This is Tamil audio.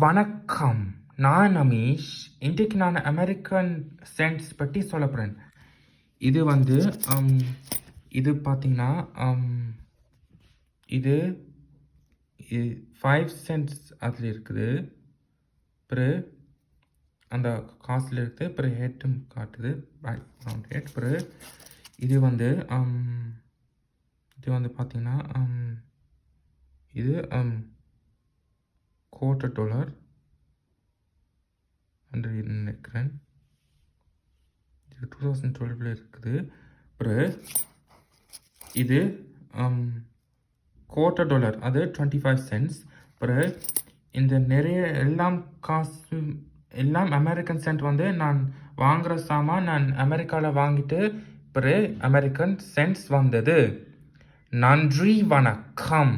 வணக்கம். நான் அமீஷ் இன்றைக்கு நான் அமெரிக்கன் சென்ட்ஸ் பற்றி சொல்ல போகிறேன் இது வந்து இது பார்த்தீங்கன்னா இது ஃபைவ் சென்ட்ஸ் அதில் இருக்குது. பிறகு அந்த காசில் இருக்குது. பிறகு ஹெட்டும் காட்டுது. பேக்ரவுண்ட் ஹெட் பிறகு இது வந்து இது வந்து பார்த்தீங்கன்னா இது quarter dollar. என்று நினைக்கிறேன். இது டூ தௌசண்ட் டுவெல்வில் இருக்குது. அப்புறம் இது um, கோட்டர் டாலர் அது டுவெண்ட்டி ஃபைவ் சென்ட்ஸ் அப்புறம் இந்த நிறைய எல்லாம் காசு எல்லாம் அமெரிக்கன் சென்ட் வந்து நான் வாங்குகிற சாமான் நான் அமெரிக்காவில் வாங்கிட்டு பிறகு அமெரிக்கன் சென்ட்ஸ் வந்தது. நன்றி வணக்கம்.